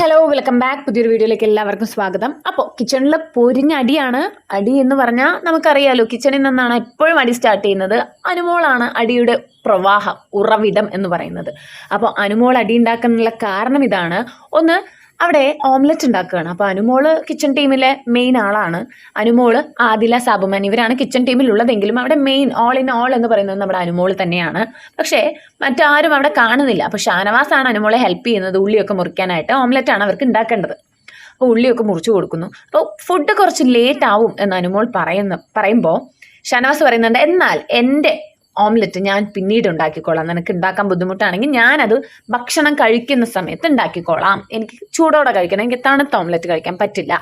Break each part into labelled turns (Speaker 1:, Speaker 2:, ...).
Speaker 1: Hello welcome back പുതിയൊരു വീഡിയോയിലേക്ക് എല്ലാവർക്കും സ്വാഗതം. അപ്പോൾ കിച്ചണിൽ പൊരിഞ്ഞ അടിയാണ്. അടി എന്ന് പറഞ്ഞാൽ നമുക്കറിയാലോ കിച്ചണിൽ നിന്നാണ് എപ്പോഴും അടി സ്റ്റാർട്ട് ചെയ്യുന്നത്. അനുമോളാണ് അടിയുടെ പ്രവാഹം ഉറവിടം എന്ന് പറയുന്നത്. അപ്പോൾ അനുമോൾ അടി ഉണ്ടാക്കാനുള്ള കാരണം ഇതാണ്. ഒന്ന് അവിടെ ഓംലെറ്റ് ഉണ്ടാക്കുകയാണ്. അപ്പോൾ അനുമോൾ കിച്ചൺ ടീമിലെ മെയിൻ ആളാണ്. അനുമോൾ ആദില സാബുമൻ ഇവരാണ് കിച്ചൺ ടീമിലുള്ളതെങ്കിലും അവിടെ മെയിൻ ഓൾ ഇൻ ഓൾ എന്ന് പറയുന്നത് നമ്മുടെ അനുമോൾ തന്നെയാണ്. പക്ഷേ മറ്റാരും അവിടെ കാണുന്നില്ല. അപ്പോൾ ഷാനവാസാണ് അനുമോളെ ഹെൽപ്പ് ചെയ്യുന്നത് ഉള്ളിയൊക്കെ മുറിക്കാനായിട്ട്. ഓംലെറ്റ് ആണ് അവർക്ക് ഉണ്ടാക്കേണ്ടത്. അപ്പോൾ ഉള്ളിയൊക്കെ മുറിച്ചു കൊടുക്കുന്നു. അപ്പോൾ ഫുഡ് കുറച്ച് ലേറ്റ് ആവും എന്ന് അനുമോൾ പറയുന്ന പറയുമ്പോൾ ഷാനവാസ് പറയുന്നുണ്ട് എന്നാൽ എന്റെ ഓംലെറ്റ് ഞാൻ പിന്നീട് ഉണ്ടാക്കിക്കോളാം. നിനക്ക് ഉണ്ടാക്കാൻ ബുദ്ധിമുട്ടാണെങ്കിൽ ഞാനത് ഭക്ഷണം കഴിക്കുന്ന സമയത്ത് ഉണ്ടാക്കിക്കോളാം. എനിക്ക് ചൂടോടെ കഴിക്കണം. എനിക്ക് തണുത്ത ഓംലെറ്റ് കഴിക്കാൻ പറ്റില്ല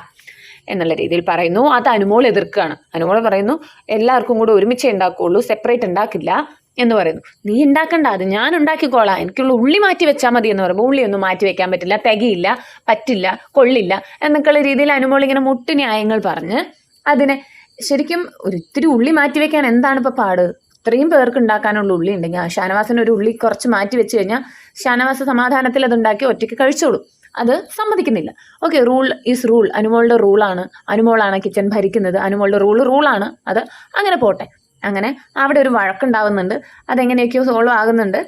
Speaker 1: എന്നുള്ള രീതിയിൽ പറയുന്നു. അത് അനുമോൾ എതിർക്കുകയാണ്. അനുമോൾ പറയുന്നു എല്ലാവർക്കും കൂടെ ഒരുമിച്ച് ഉണ്ടാക്കുകയുള്ളൂ സെപ്പറേറ്റ് ഉണ്ടാക്കില്ല എന്ന് പറയുന്നു. നീ ഉണ്ടാക്കണ്ട. അത് ഞാൻ ഉണ്ടാക്കിക്കോളാം. എനിക്കുള്ള ഉള്ളി മാറ്റി വെച്ചാൽ മതി എന്ന് പറയുമ്പോൾ ഉള്ളി ഒന്നും മാറ്റി വെക്കാൻ പറ്റില്ല. തികയില്ല പറ്റില്ല കൊള്ളില്ല എന്നൊക്കെയുള്ള രീതിയിൽ അനുമോൾ ഇങ്ങനെ മുട്ടു ന്യായങ്ങൾ പറഞ്ഞ് അതിനെ ശരിക്കും ഒരിത്തിരി ഉള്ളി മാറ്റി വെക്കാൻ എന്താണ് ഇപ്പോൾ പാട്? ഇത്രയും പേർക്ക് ഉണ്ടാക്കാനുള്ള ഉള്ളി ഉണ്ടെങ്കിൽ ഷാനവാസിന് ഒരു ഉള്ളി കുറച്ച് മാറ്റി വെച്ച് കഴിഞ്ഞാൽ ഷാനവാസ് സമാധാനത്തിൽ അത് ഉണ്ടാക്കി ഒറ്റയ്ക്ക് കഴിച്ചോളും. അത് സമ്മതിക്കുന്നില്ല. ഓക്കെ റൂൾ ഈസ് റൂൾ അനുമോളുടെ റൂളാണ് അനുമോളാണ് കിച്ചൺ ഭരിക്കുന്നത്. അനുമോളുടെ റൂൾ റൂളാണ് അത് അങ്ങനെ പോട്ടെ. അങ്ങനെ അവിടെ ഒരു വഴക്കുണ്ടാവുന്നുണ്ട്. അതെങ്ങനെയൊക്കെയോ സോൾവ് ആകുന്നുണ്ട്.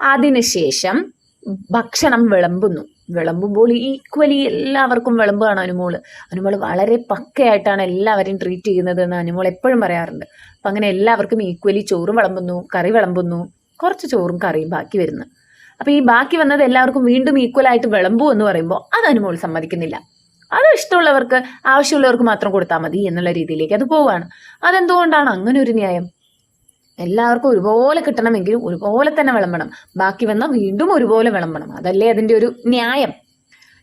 Speaker 1: അതിനുശേഷം ഭക്ഷണം വിളമ്പുന്നു. വിളമ്പുമ്പോൾ ഈക്വലി എല്ലാവർക്കും വിളമ്പുകയാണ് അനുമോൾ. അനുമോൾ വളരെ പക്കയായിട്ടാണ് എല്ലാവരെയും ട്രീറ്റ് ചെയ്യുന്നത് എന്ന് അനുമോൾ എപ്പോഴും പറയാറുണ്ട്. അപ്പം അങ്ങനെ എല്ലാവർക്കും ഈക്വലി ചോറും വിളമ്പുന്നു കറി വിളമ്പുന്നു കുറച്ച് ചോറും കറിയും ബാക്കി വരുന്നു. അപ്പോൾ ഈ ബാക്കി വന്നത് എല്ലാവർക്കും വീണ്ടും ഈക്വലായിട്ട് വിളമ്പൂ എന്ന് പറയുമ്പോൾ അത് അനുമോൾ സമ്മതിക്കുന്നില്ല. അത് ഇഷ്ടമുള്ളവർക്ക് ആവശ്യമുള്ളവർക്ക് മാത്രം കൊടുത്താൽ മതി എന്നുള്ള രീതിയിലേക്ക് അത് പോവുകയാണ് അതെന്തുകൊണ്ടാണ് അങ്ങനെ ഒരു ന്യായം? എല്ലാവർക്കും ഒരുപോലെ കിട്ടണമെങ്കിൽ ഒരുപോലെ തന്നെ വിളമ്പണം. ബാക്കി വന്നാൽ വീണ്ടും ഒരുപോലെ വിളമ്പണം. അതല്ലേ അതിന്റെ ഒരു ന്യായം.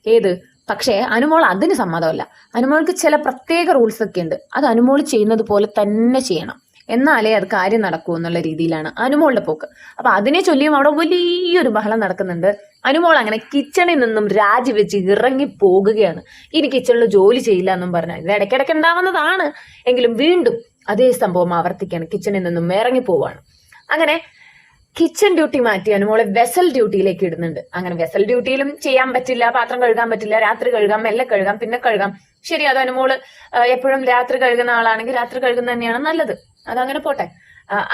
Speaker 1: ഏത്? പക്ഷേ അനുമോൾ അതിന് സമ്മതമല്ല. അനുമോൾക്ക് ചില പ്രത്യേക റൂൾസ് ഒക്കെ ഉണ്ട്. അത് അനുമോൾ ചെയ്യുന്നത് പോലെ തന്നെ ചെയ്യണം. എന്നാലേ അത് കാര്യം നടക്കൂ എന്നുള്ള രീതിയിലാണ് അനുമോളുടെ പോക്ക്. അപ്പൊ അതിനെ ചൊല്ലിയും അവിടെ വലിയൊരു ബഹളം നടക്കുന്നുണ്ട്. അനുമോൾ അങ്ങനെ കിച്ചണിൽ നിന്നും രാജിവെച്ച് ഇറങ്ങി പോകുകയാണ്. ഇനി കിച്ചണിൽ ജോലി ചെയ്യില്ല എന്നും പറഞ്ഞാൽ. ഇത് ഇടയ്ക്കിടയ്ക്ക് ഉണ്ടാവുന്നതാണ്. എങ്കിലും വീണ്ടും അതേ സംഭവം ആവർത്തിക്കുകയാണ് കിച്ചണിൽ നിന്നും ഇറങ്ങി പോവാണ്. അങ്ങനെ കിച്ചൺ ഡ്യൂട്ടി മാറ്റിയാണ് മോളെ വെസൽ ഡ്യൂട്ടിയിലേക്ക് ഇടുന്നുണ്ട്. അങ്ങനെ വെസൽ ഡ്യൂട്ടിയിലും ചെയ്യാൻ പറ്റില്ല പാത്രം കഴുകാൻ പറ്റില്ല രാത്രി കഴുകാം മെല്ലെ കഴുകാം പിന്നെ കഴുകാം. ശരി അത് അനുമോൾ എപ്പോഴും രാത്രി കഴുകുന്ന ആളാണെങ്കിൽ രാത്രി കഴുകുന്നത് തന്നെയാണ് നല്ലത്. അതങ്ങനെ പോട്ടെ.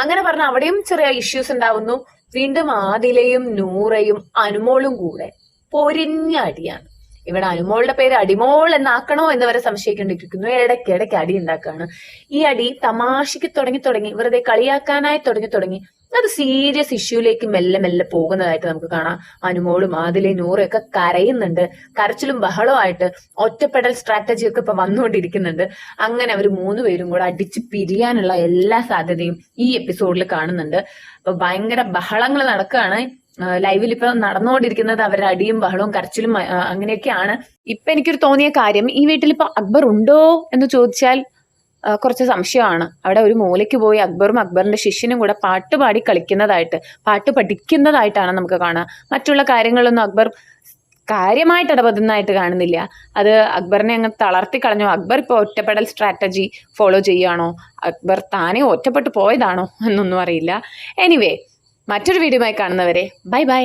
Speaker 1: അങ്ങനെ പറഞ്ഞ അവിടെയും ചെറിയ ഇഷ്യൂസ് ഉണ്ടാവുന്നു. വീണ്ടും ആദിലയും നൂറയും അനുമോളും കൂടെ പൊരിഞ്ഞ അടിയാണ്. ഇവിടെ അനുമോളുടെ പേര് അടിമോൾ എന്നാക്കണോ എന്ന് വരെ സംശയിക്കേണ്ടിയിരിക്കുന്നു ഇടയ്ക്ക് അടി ഉണ്ടാക്കുകയാണ് ഈ അടി തമാശയ്ക്ക് തുടങ്ങി തുടങ്ങി വെറുതെ കളിയാക്കാനായി തുടങ്ങി തുടങ്ങി അത് സീരിയസ് ഇഷ്യൂലേക്ക് മെല്ലെ മെല്ലെ പോകുന്നതായിട്ട് നമുക്ക് കാണാം. അനുമോളും ആദിലയും നൂറും ഒക്കെ കരയുന്നുണ്ട്. കരച്ചിലും ബഹളമായിട്ട് ഒറ്റപ്പെടൽ സ്ട്രാറ്റജി ഒക്കെ ഇപ്പൊ വന്നുകൊണ്ടിരിക്കുന്നുണ്ട്. അങ്ങനെ അവർ മൂന്ന് പേരും കൂടെ അടിച്ച് പിരിയാനുള്ള എല്ലാ സാധ്യതയും ഈ എപ്പിസോഡിൽ കാണുന്നുണ്ട്. അപ്പൊ ഭയങ്കര ബഹളങ്ങൾ നടക്കുകയാണ് ലൈവിൽ ഇപ്പൊ നടന്നുകൊണ്ടിരിക്കുന്നത് അവരുടെ അടിയും ബഹളവും കരച്ചിലും അങ്ങനെയൊക്കെയാണ്. ഇപ്പൊ എനിക്കൊരു തോന്നിയ കാര്യം ഈ വീട്ടിൽ ഇപ്പൊ അക്ബർ ഉണ്ടോ എന്ന് ചോദിച്ചാൽ കുറച്ച് സംശയമാണ്. അവിടെ ഒരു മൂലയ്ക്ക് പോയി അക്ബറും അക്ബറിന്റെ ശിഷ്യനും കൂടെ പാട്ട് പാടി കളിക്കുന്നതായിട്ട് പാട്ട് പഠിക്കുന്നതായിട്ടാണ് നമുക്ക് കാണുക മറ്റുള്ള കാര്യങ്ങളൊന്നും അക്ബർ കാര്യമായിട്ട് ഇടപെടുന്നതായിട്ട് കാണുന്നില്ല. അത് അക്ബറിനെ അങ്ങ് തളർത്തി കളഞ്ഞു. അക്ബർ ഇപ്പോൾ ഒറ്റപ്പെടൽ സ്ട്രാറ്റജി ഫോളോ ചെയ്യുകയാണോ? അക്ബർ താനേ ഒറ്റപ്പെട്ടു പോയതാണോ എന്നൊന്നും അറിയില്ല. എനിവേ മറ്റൊരു വീഡിയോയുമായി കാണുന്നവരെ ബൈ ബൈ.